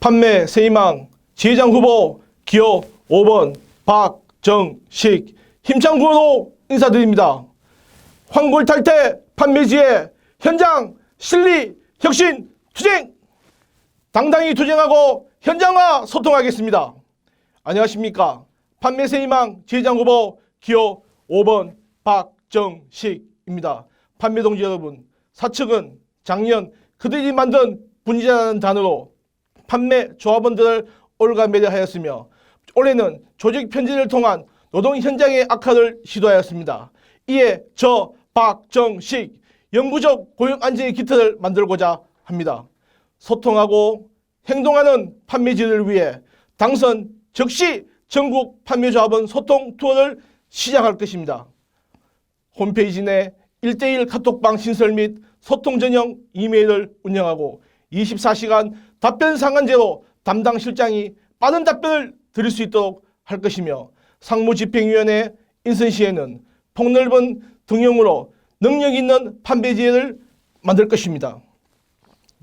판매 세희망 지회장 후보 기호 5번 박정식 힘찬 구호로 인사드립니다. 황골 탈퇴 판매지의 현장 실리 혁신 투쟁 당당히 투쟁하고 현장화 소통하겠습니다. 안녕하십니까. 판매세 희망 지회장 후보 기호 5번 박정식입니다. 판매 동지 여러분, 사측은 작년 그들이 만든 분이라는 단어로 판매 조합원들을 올가매려하였으며 올해는 조직 편지를 통한 노동 현장의 악화를 시도하였습니다. 이에 저 박정식 영구적 고용 안정의 기틀을 만들고자 합니다. 소통하고 행동하는 판매지를 위해 당선 즉시 전국 판매조합원 소통 투어를 시작할 것입니다. 홈페이지 내 1대1 카톡방 신설 및 소통 전용 이메일을 운영하고 24시간 답변 상한제로 담당 실장이 빠른 답변을 드릴 수 있도록 할 것이며 상무집행위원회 인선 시에는 폭넓은 등용으로 능력 있는 판매지회를 만들 것입니다.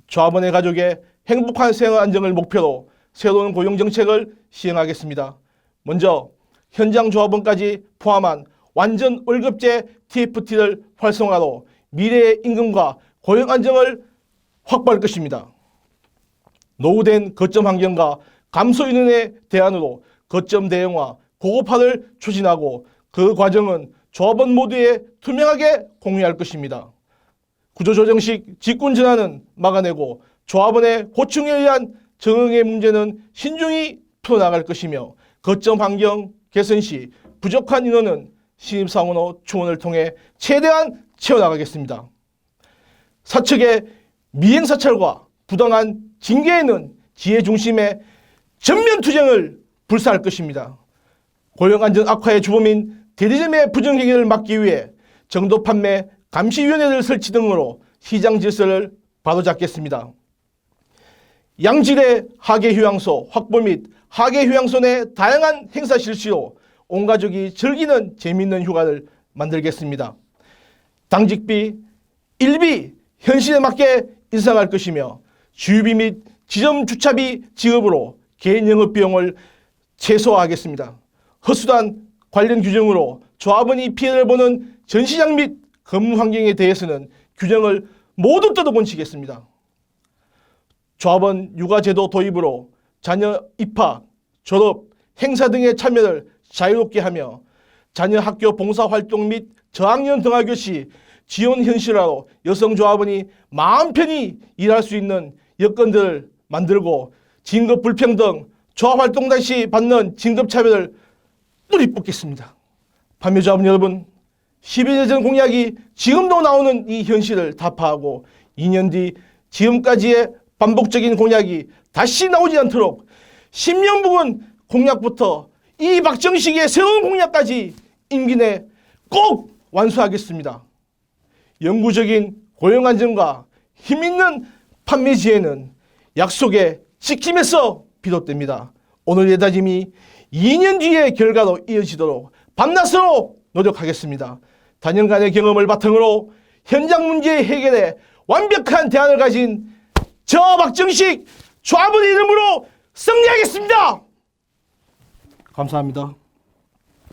조합원의 가족의 행복한 생활 안정을 목표로 새로운 고용 정책을 시행하겠습니다. 먼저 현장 조합원까지 포함한 완전 월급제 TFT를 활성화로 미래의 임금과 고용 안정을 확보할 것입니다. 노후된 거점 환경과 감소 인원의 대안으로 거점 대형화, 고급화를 추진하고 그 과정은 조합원 모두에 투명하게 공유할 것입니다. 구조조정식 직군 전환은 막아내고 조합원의 고충에 의한 정응의 문제는 신중히 풀어나갈 것이며 거점 환경 개선 시 부족한 인원은 신입사원호 추원을 통해 최대한 채워나가겠습니다. 사측의 미행사찰과 부당한 징계에는 지혜 중심의 전면 투쟁을 불사할 것입니다. 고용안전 악화의 주범인 대리점의 부정행위를 막기 위해 정도 판매 감시위원회를 설치 등으로 시장 질서를 바로잡겠습니다. 양질의 하계 휴양소 확보 및 하계 휴양소 내 다양한 행사 실시로 온 가족이 즐기는 재미있는 휴가를 만들겠습니다. 당직비, 일비 현실에 맞게 인상할 것이며 주유비 및 지점 주차비 지급으로 개인 영업 비용을 최소화하겠습니다. 허수단 관련 규정으로 조합원이 피해를 보는 전시장 및 근무 환경에 대해서는 규정을 모두 뜯어본치겠습니다. 조합원 육아제도 도입으로 자녀 입학, 졸업, 행사 등의 참여를 자유롭게 하며 자녀 학교 봉사활동 및 저학년 등하교 시 지원 현실화로 여성 조합원이 마음 편히 일할 수 있는 여건들을 만들고 진급 불평등, 조합활동 당시 받는 진급차별을 뿌리 뽑겠습니다. 판매조합원 여러분, 12년 전 공약이 지금도 나오는 이 현실을 타파하고 2년 뒤 지금까지의 반복적인 공약이 다시 나오지 않도록 10년 묵은 공약부터 이 박정식의 새로운 공약까지 임기 내 꼭 완수하겠습니다. 영구적인 고용안정과 힘있는 판매지혜는 약속의 지킴에서 비롯됩니다. 오늘의 다짐이 2년 뒤의 결과로 이어지도록 밤낮으로 노력하겠습니다. 단연간의 경험을 바탕으로 현장 문제 해결에 완벽한 대안을 가진 저 박정식 조합원 이름으로 승리하겠습니다. 감사합니다.